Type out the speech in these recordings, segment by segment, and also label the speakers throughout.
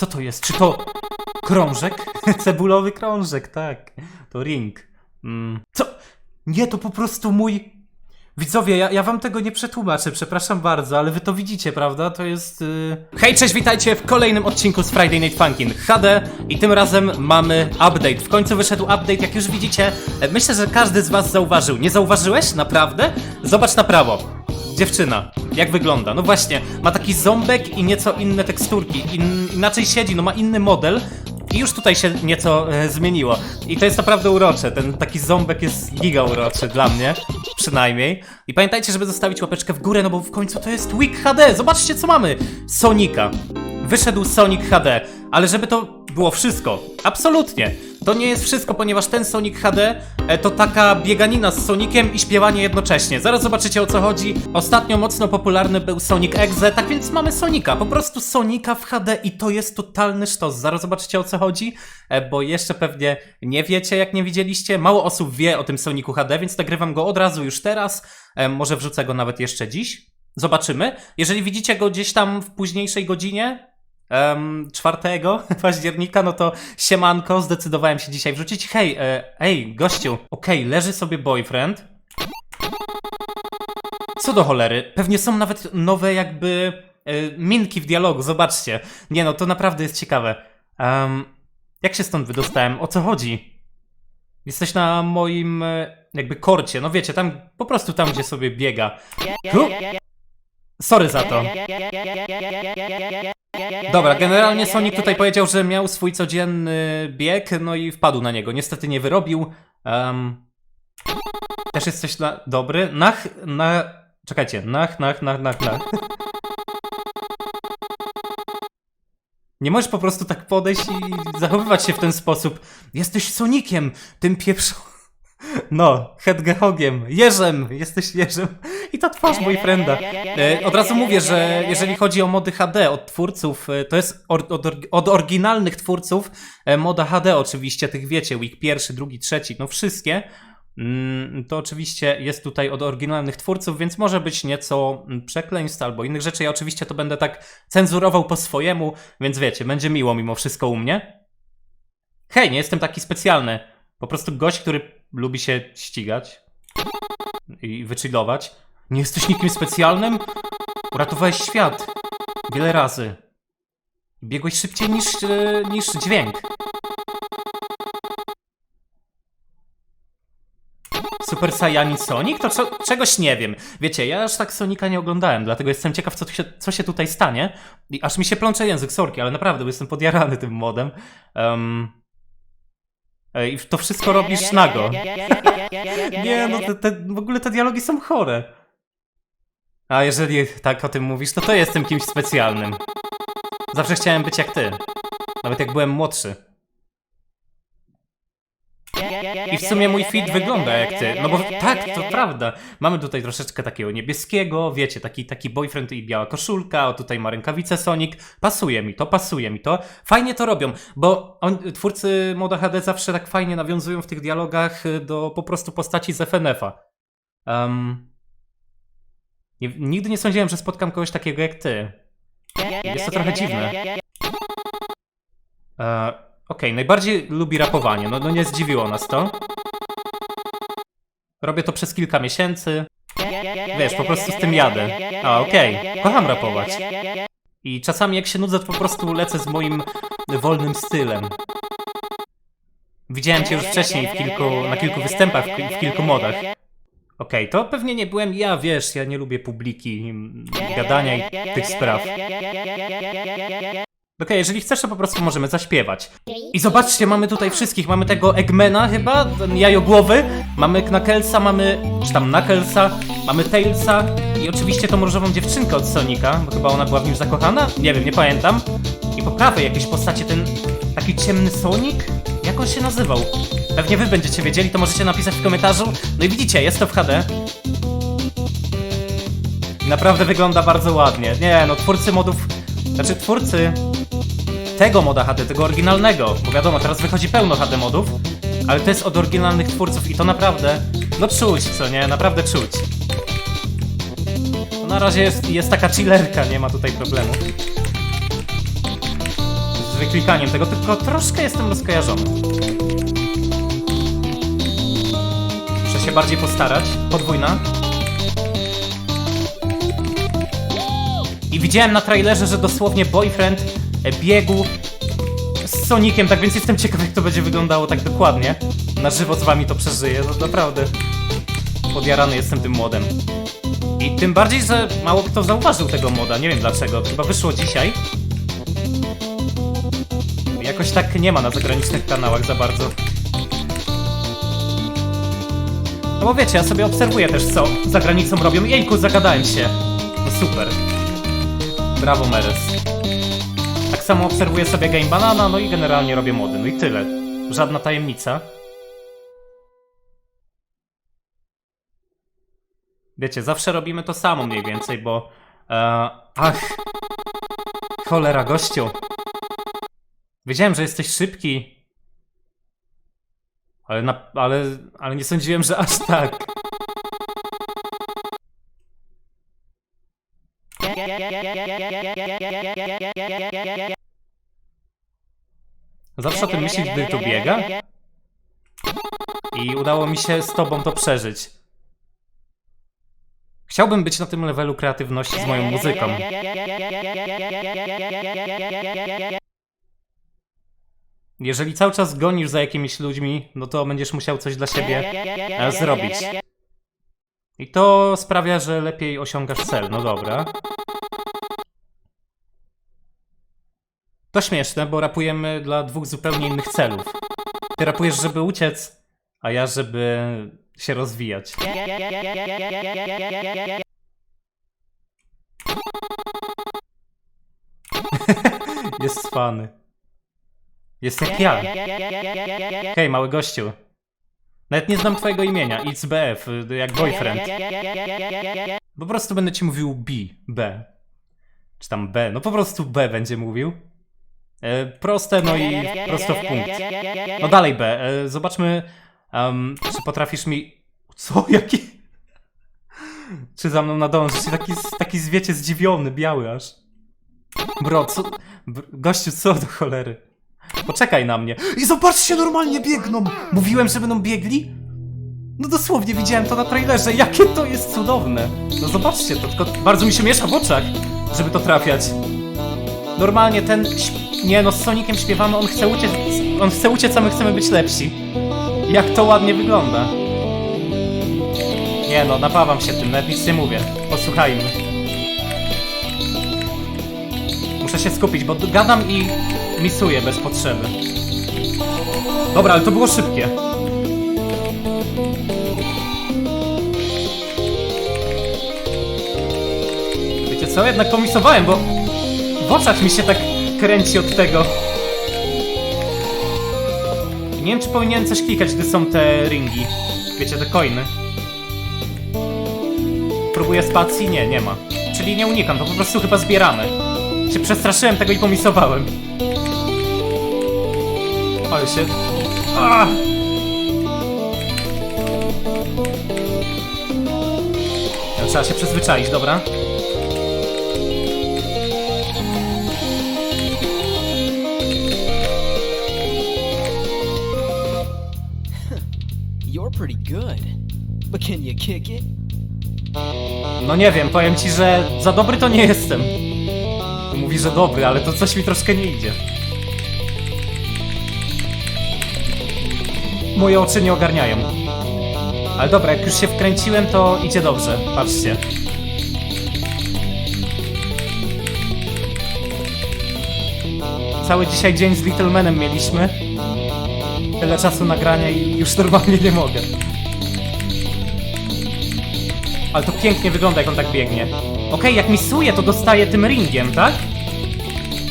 Speaker 1: Co to jest? Czy to krążek? Cebulowy krążek, tak. To ring. Mm. Co? Nie, to po prostu mój... Widzowie, ja, ja wam tego nie przetłumaczę, przepraszam bardzo, ale wy to widzicie, prawda? To jest... Yy... Hej, cześć, witajcie w kolejnym odcinku z Friday Night Funkin' HD i tym razem mamy update. W końcu wyszedł update, jak już widzicie. E, Myślę, że każdy z was zauważył. Nie zauważyłeś? Naprawdę? Zobacz na prawo. Dziewczyna, jak wygląda? No właśnie, ma taki ząbek i nieco inne teksturki. In, inaczej siedzi, no ma inny model. I już tutaj się nieco e, zmieniło. I to jest naprawdę urocze. Ten taki ząbek jest giga uroczy dla mnie, przynajmniej. I pamiętajcie, żeby zostawić łapeczkę w górę, no bo w końcu to jest Week HD. Zobaczcie, co mamy. Sonika. Wyszedł Sonic HD, ale żeby to było wszystko, absolutnie. To nie jest wszystko, ponieważ ten Sonic HD e, to taka bieganina z Soniciem i śpiewanie jednocześnie. Zaraz zobaczycie o co chodzi. Ostatnio mocno popularny był Sonic Exe, tak więc mamy Sonika, po prostu Sonika w HD i to jest totalny sztos. Zaraz zobaczycie o co chodzi, e, bo jeszcze pewnie nie wiecie jak nie widzieliście. Mało osób wie o tym Sonicu HD, więc nagrywam go od razu już teraz. E, Może wrzucę go nawet jeszcze dziś. Zobaczymy. Jeżeli widzicie go gdzieś tam w późniejszej godzinie, um, 4 października, no to siemanko, zdecydowałem się dzisiaj wrzucić. Hej, e, ej, gościu, okej, leży sobie boyfriend. Co do cholery, pewnie są nawet nowe jakby e, minki w dialogu, zobaczcie. Nie no, to naprawdę jest ciekawe. Em, jak się stąd wydostałem? O co chodzi? Jesteś na moim e, jakby korcie, no wiecie, tam po prostu tam, gdzie sobie biega. Hu! Sorry za to. Dobra, generalnie Sonic tutaj powiedział, że miał swój codzienny bieg, no i wpadł na niego. Niestety nie wyrobił. Em, też jest coś na... dobry. Nach, na... Czekajcie, nach, nach, nach, nach, nach. Nie możesz po prostu tak podejść i zachowywać się w ten sposób. Jesteś Sonikiem, tym pieprzu... No, Hedgehogiem, jeżem, jesteś jeżem. I ta twarz boyfrienda. E, od razu mówię, że jeżeli chodzi o mody HD od twórców, e, to jest od, or- od oryginalnych twórców e, moda HD oczywiście, tych wiecie, week pierwszy, drugi, trzeci, no wszystkie. Mm, To oczywiście jest tutaj od oryginalnych twórców, więc może być nieco mm, przekleństw albo innych rzeczy. Ja oczywiście to będę tak cenzurował po swojemu, więc wiecie, będzie miło mimo wszystko u mnie. Hej, nie jestem taki specjalny. Po prostu gość, który lubi się ścigać i wychillować. Nie jesteś nikim specjalnym? Uratowałeś świat. Wiele razy. Biegłeś szybciej niż, e, niż dźwięk. Super Saiyan Sonic? To czegoś nie wiem. Wiecie, ja aż tak Sonika nie oglądałem, dlatego jestem ciekaw, co, się, co się tutaj stanie. I aż mi się plącze język, sorki, ale naprawdę, bo jestem podjarany tym modem. Um, I to wszystko robisz nago. Nie, no te, te, w ogóle te dialogi są chore. A jeżeli tak o tym mówisz, to to jestem kimś specjalnym. Zawsze chciałem być jak ty. Nawet jak byłem młodszy. I w sumie mój feed wygląda jak ty. No bo tak, to prawda. Mamy tutaj troszeczkę takiego niebieskiego, wiecie, taki, taki boyfriend i biała koszulka, o tutaj ma rękawice Sonic. Pasuje mi to, pasuje mi to. Fajnie to robią, bo on, twórcy Moda HD zawsze tak fajnie nawiązują w tych dialogach do po prostu postaci z FNF-a. Um, nie, nigdy nie sądziłem, że spotkam kogoś takiego jak ty. Jest to trochę dziwne. E, Okej, najbardziej lubi rapowanie. No, no nie zdziwiło nas to. Robię to przez kilka miesięcy. Wiesz, po prostu z tym jadę. A, okej. Kocham rapować. I czasami jak się nudzę, to po prostu lecę z moim wolnym stylem. Widziałem cię już wcześniej w kilku, na kilku występach, w, kilku modach. Okej, to pewnie nie byłem ja, wiesz, ja nie lubię publiki, mm, gadania i tych spraw. Okej, jeżeli chcesz, to po prostu możemy zaśpiewać. I zobaczcie, mamy tutaj wszystkich. Mamy tego Eggmana chyba, ten jajogłowy. Mamy Knucklesa, mamy... czy tam Knucklesa. Mamy Tailsa. I oczywiście tą różową dziewczynkę od Sonika, bo chyba ona była w nim zakochana. Nie wiem, nie pamiętam. I po prawej jakieś postacie, ten taki ciemny Sonic? Jak on się nazywał? Pewnie wy będziecie wiedzieli, to możecie napisać w komentarzu. No i widzicie, jest to w HD. Naprawdę wygląda bardzo ładnie. Nie, no twórcy modów... Znaczy twórcy tego moda HD, tego oryginalnego, bo wiadomo, teraz wychodzi pełno HD modów, ale to jest od oryginalnych twórców i to naprawdę, no czuć, co nie, naprawdę czuć. No na razie jest, jest taka chillerka, nie ma tutaj problemu. wyklikaniem tego, tylko troszkę jestem rozkojarzony. Muszę się bardziej postarać. Podwójna. I widziałem na trailerze, że dosłownie boyfriend e, biegł z Soniciem, tak więc jestem ciekaw, jak to będzie wyglądało tak dokładnie. Na żywo z wami to przeżyję, no naprawdę. Podjarany jestem tym modem. I tym bardziej, że mało kto zauważył tego moda, nie wiem dlaczego. Chyba wyszło dzisiaj. Jakoś tak nie ma na zagranicznych kanałach za bardzo. No bo wiecie, ja sobie obserwuję też co za granicą robią. Jejku, zagadałem się. No super. Brawo, Meres. Tak samo obserwuję sobie Game Banana, no i generalnie robię mody. No i tyle. Żadna tajemnica. Wiecie, zawsze robimy to samo mniej więcej, bo... E, ach... Cholera, gościu. Wiedziałem, że jesteś szybki. Ale, na, ale, ale nie sądziłem, że aż tak. Zawsze o tym myślisz, gdy tu biega. I udało mi się z tobą to przeżyć. Chciałbym być na tym levelu kreatywności z moją muzyką. Jeżeli cały czas gonisz za jakimiś ludźmi, no to będziesz musiał coś dla siebie e, zrobić. I to sprawia, że lepiej osiągasz cel. No dobra. To śmieszne, bo rapujemy dla dwóch zupełnie innych celów. Ty rapujesz, żeby uciec, a ja, żeby się rozwijać. Jest fany. Jest jak ja. Hej, mały gościu. Nawet nie znam twojego imienia. It's BF, jak boyfriend. Po prostu będę ci mówił B. B. Czy tam B. No po prostu B będzie mówił. E, proste, no i prosto w punkt. No dalej B. E, zobaczmy, em, czy potrafisz mi... Co? Jaki... Czy za mną nadążysz? Taki, taki zwiecie zdziwiony, biały aż. Bro, co... Gościu, co do cholery? Poczekaj na mnie. I zobaczcie, normalnie biegną! Mówiłem, że będą biegli? No dosłownie widziałem to na trailerze. Jakie to jest cudowne. No zobaczcie, to tylko bardzo mi się miesza w oczach, żeby to trafiać. Normalnie ten... Nie no, z Sonikiem śpiewamy, on chce uciec... On chce uciec, a my chcemy być lepsi. Jak to ładnie wygląda. Nie no, napawam się tym, nawet nic nie mówię. Posłuchajmy. Muszę się skupić, bo gadam i misuję bez potrzeby. Dobra, ale to było szybkie. Wiecie co? Jednak pomisowałem, bo w oczach mi się tak kręci od tego. Nie wiem, czy powinienem coś klikać, gdy są te ringi. Wiecie, te coiny. Próbuję spacji? Nie, nie ma. Czyli nie unikam, to po prostu chyba zbieramy. Się przestraszyłem tego i pomisowałem. Ale się... Ah! Trzeba się przyzwyczaić, dobra?
Speaker 2: Good. But can you kick it?
Speaker 1: No nie wiem, powiem ci, że za dobry to nie jestem. Mówi, że dobry, ale to coś mi troszkę nie idzie. Moje oczy nie ogarniają. Ale dobra, jak już się wkręciłem, to idzie dobrze. Patrzcie. Cały dzisiaj dzień z Little Manem mieliśmy. Tyle czasu nagrania i już normalnie nie mogę. Ale to pięknie wygląda, jak on tak biegnie. Okej, jak misuje, to dostaje tym ringiem, tak?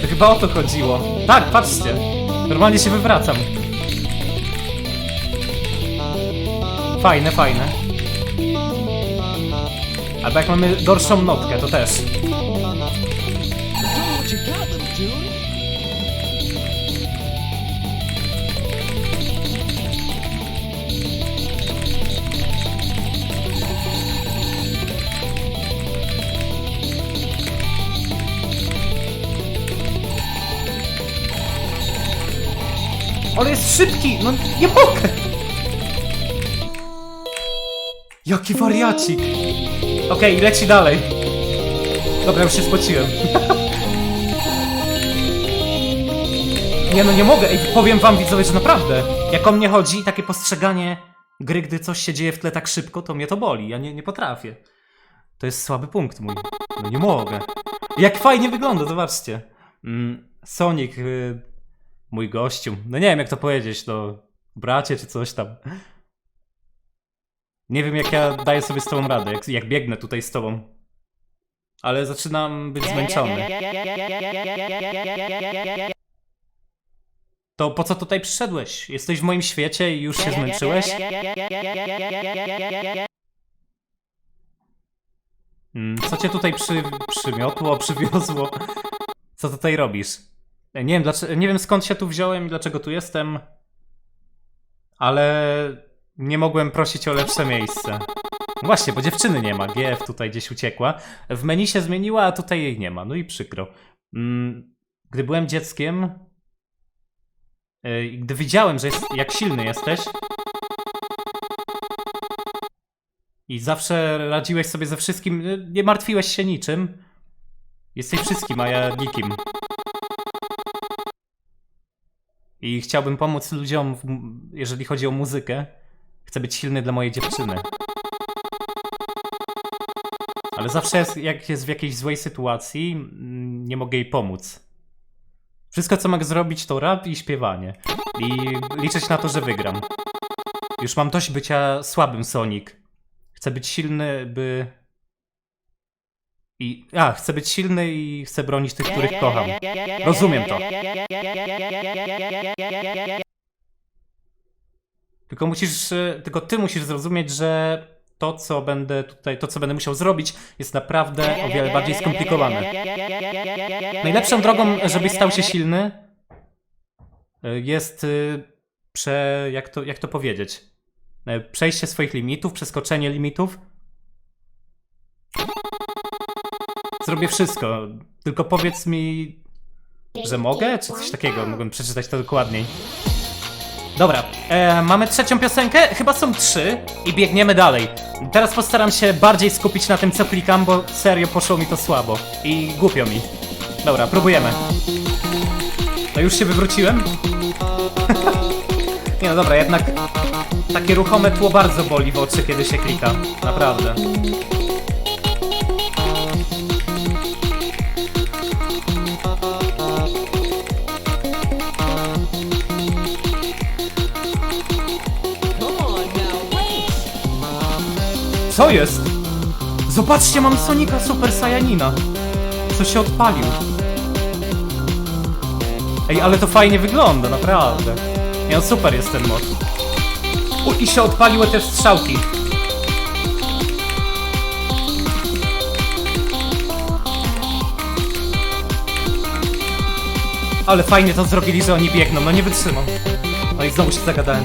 Speaker 1: To chyba o to chodziło. Tak, patrzcie. Normalnie się wywracam. Fajne, fajne. Albo jak mamy gorszą notkę, to też. Ale jest szybki! No nie mogę! Jaki wariacik! Okej, leci dalej. Dobra, już się spociłem. Nie no, nie mogę. Ej, powiem wam widzowie, że naprawdę. Jak o mnie chodzi, takie postrzeganie gry, gdy coś się dzieje w tle tak szybko, to mnie to boli. Ja nie, nie potrafię. To jest słaby punkt mój. No nie mogę. Jak fajnie wygląda, zobaczcie. Mm, Sonic, y, mój gościu. No nie wiem jak to powiedzieć, no bracie czy coś tam. Nie wiem jak ja daję sobie z tobą radę, jak, jak biegnę tutaj z tobą. Ale zaczynam być zmęczony. To po co tutaj przyszedłeś? Jesteś w moim świecie i już się zmęczyłeś? Mm, Co cię tutaj przy, przymiotło, przywiozło? Co tutaj robisz? Nie wiem, dlaczego, nie wiem skąd się tu wziąłem i dlaczego tu jestem, ale nie mogłem prosić o lepsze miejsce. Właśnie, bo dziewczyny nie ma. GF tutaj gdzieś uciekła. W menu się zmieniła, a tutaj jej nie ma. No i przykro. Mm, Gdy byłem dzieckiem i gdy widziałem, że jest, jak silny jesteś i zawsze radziłeś sobie ze wszystkim, e, nie martwiłeś się niczym, jesteś wszystkim, a ja nikim. I chciałbym pomóc ludziom, w, jeżeli chodzi o muzykę. Chcę być silny dla mojej dziewczyny. Ale zawsze jest, jak jest w jakiejś złej sytuacji, nie mogę jej pomóc. Wszystko, co mogę zrobić, to rap i śpiewanie. I liczyć na to, że wygram. Już mam dość bycia słabym Sonic. Chcę być silny, by. I. A, chcę być silny i chcę bronić tych, których kocham. Rozumiem to. Tylko musisz. e, Tylko ty musisz zrozumieć, że to, co będę tutaj, to, co będę musiał zrobić, jest naprawdę o wiele bardziej skomplikowane. Najlepszą drogą, żebyś stał się silny, y, jest y, prze, jak to, jak to powiedzieć? Y, Przejście swoich limitów, przeskoczenie limitów. Zrobię wszystko. Tylko powiedz mi, że mogę, czy coś takiego. Mogłem przeczytać to dokładniej. Dobra, e, mamy trzecią piosenkę, chyba są trzy i biegniemy dalej. Teraz postaram się bardziej skupić na tym, co klikam, bo serio poszło mi to słabo i głupio mi. Dobra, próbujemy. No już się wywróciłem? Nie no dobra, jednak takie ruchome tło bardzo boli w oczy, kiedy się klika. Naprawdę. Co jest? Zobaczcie, mam Sonika Super Saiyanina. Co się odpalił. Ej, ale to fajnie wygląda, naprawdę. No super jest ten mod. U, i się odpaliły te strzałki. Ale fajnie to zrobili, że oni biegną, no nie wytrzymam. No i znowu się zagadałem.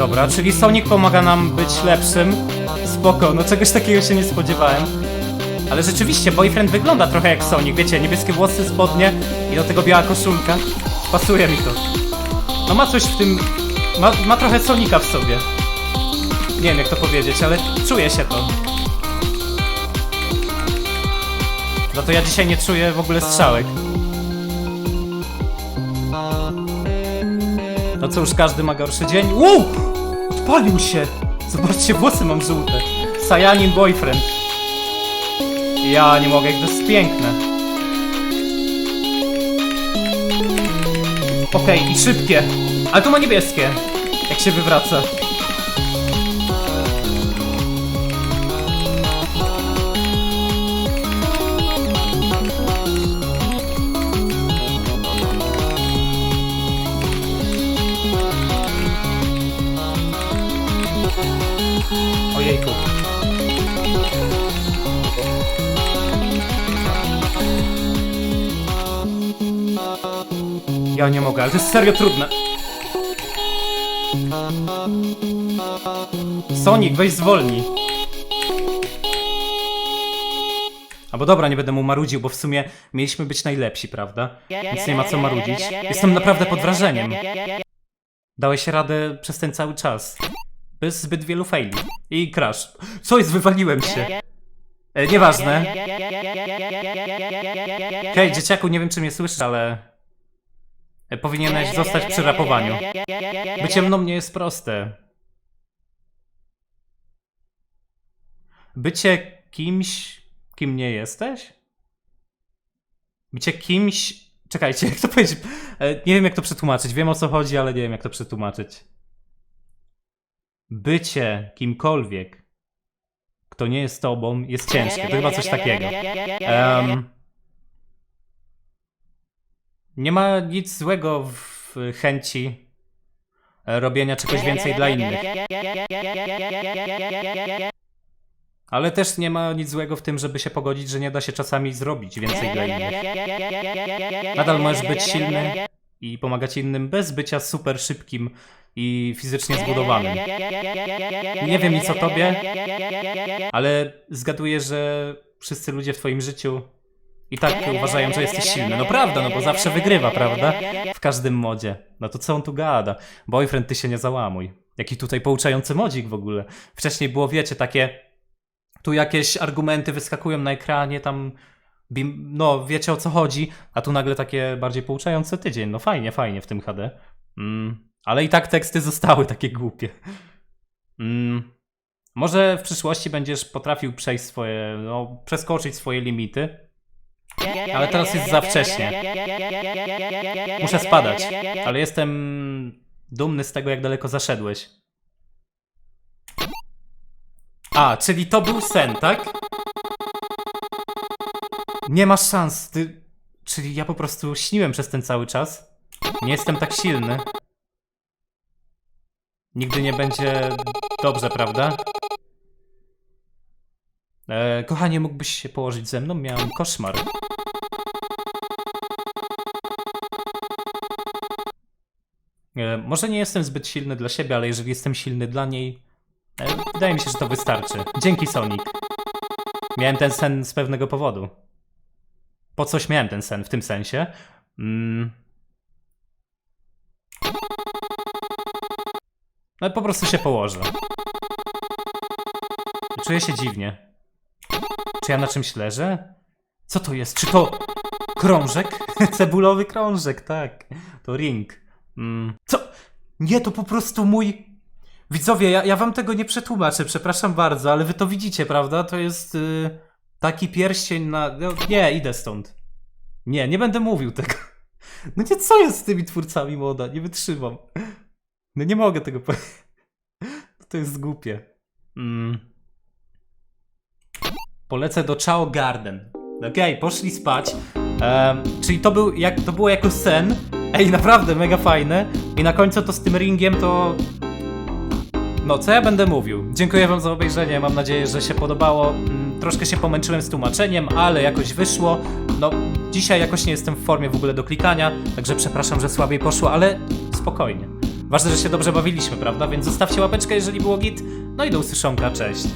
Speaker 1: Dobra, czyli Sonic pomaga nam być lepszym. Spoko, no czegoś takiego się nie spodziewałem. Ale rzeczywiście, boyfriend wygląda trochę jak Sonic, wiecie, niebieskie włosy, spodnie i do tego biała koszulka. Pasuje mi to. No ma coś w tym... Ma, ma trochę Sonika w sobie. Nie wiem jak to powiedzieć, ale czuje się to. Za to ja dzisiaj nie czuję w ogóle strzałek. No cóż, każdy ma gorszy dzień. Wow! Odpalił się! Zobaczcie, włosy mam żółte. Sajanin boyfriend. Ja nie mogę, jak to jest piękne. Okej, i szybkie. Ale tu ma niebieskie. Jak się wywraca. Ja nie mogę, ale to jest serio trudne. Sonic, weź zwolnij. Albo dobra, nie będę mu marudził, bo w sumie mieliśmy być najlepsi, prawda? Więc nie ma co marudzić. Jestem naprawdę pod wrażeniem. Dałeś radę przez ten cały czas. Bez zbyt wielu faili. I crash. Co jest? Wywaliłem się. E, nieważne. Hej, dzieciaku, nie wiem czy mnie słyszysz, ale... e, Powinieneś zostać przy rapowaniu. Bycie mną nie jest proste. Bycie kimś, kim nie jesteś? Bycie kimś... Czekajcie, jak to powiedzieć? E, Nie wiem jak to przetłumaczyć. Wiem o co chodzi, ale nie wiem jak to przetłumaczyć. Bycie kimkolwiek, kto nie jest tobą, jest ciężkie. To chyba coś takiego. Em, nie ma nic złego w chęci robienia czegoś więcej dla innych. Ale też nie ma nic złego w tym, żeby się pogodzić, że nie da się czasami zrobić więcej dla innych. Nadal możesz być silny i pomagać innym bez bycia super szybkim i fizycznie zbudowanym. Nie wiem nic o tobie, ale zgaduję, że wszyscy ludzie w twoim życiu i tak uważają, że jesteś silny. No prawda, no bo zawsze wygrywa, prawda? W każdym modzie. No to co on tu gada? Boyfriend, ty się nie załamuj. Jaki tutaj pouczający modzik w ogóle. Wcześniej było, wiecie, takie tu jakieś argumenty wyskakują na ekranie, tam no wiecie o co chodzi, a tu nagle takie bardziej pouczające tydzień. No fajnie, fajnie w tym HD. Mm, ale i tak teksty zostały takie głupie. Mm, może w przyszłości będziesz potrafił przejść swoje, no, przeskoczyć swoje limity. Ale teraz jest za wcześnie. Muszę spadać, ale jestem dumny z tego, jak daleko zaszedłeś. A, czyli to był sen, tak? Nie masz szans, ty... Czyli ja po prostu śniłem przez ten cały czas. Nie jestem tak silny. Nigdy nie będzie dobrze, prawda? E, kochanie, mógłbyś się położyć ze mną? Miałem koszmar. E, może nie jestem zbyt silny dla siebie, ale jeżeli jestem silny dla niej, e, wydaje mi się, że to wystarczy. Dzięki, Sonic. Miałem ten sen z pewnego powodu. Po coś miałem ten sen w tym sensie. Mm. No po prostu się położę. Czuję się dziwnie. Czy ja na czymś leżę? Co to jest? Czy to krążek? Cebulowy krążek, tak. To ring. Mm. Co? Nie, to po prostu mój... Widzowie, ja, ja wam tego nie przetłumaczę, przepraszam bardzo, ale wy to widzicie, prawda? To jest y, taki pierścień na... No, nie, idę stąd. Nie, nie będę mówił tego. No nie, co jest z tymi twórcami moda? Nie wytrzymam. No nie mogę tego powiedzieć. To jest głupie. Mm. Polecę do Chao Garden. Okej, poszli spać. Em, czyli to, był, jak, to było jako sen. Ej, naprawdę mega fajne. I na końcu to z tym ringiem to... No, co ja będę mówił? Dziękuję wam za obejrzenie, mam nadzieję, że się podobało. Mm, Troszkę się pomęczyłem z tłumaczeniem, ale jakoś wyszło. No, dzisiaj jakoś nie jestem w formie w ogóle do klikania, także przepraszam, że słabiej poszło, ale spokojnie. Ważne, że się dobrze bawiliśmy, prawda? Więc zostawcie łapeczkę, jeżeli było git. No i do usłyszonka, cześć.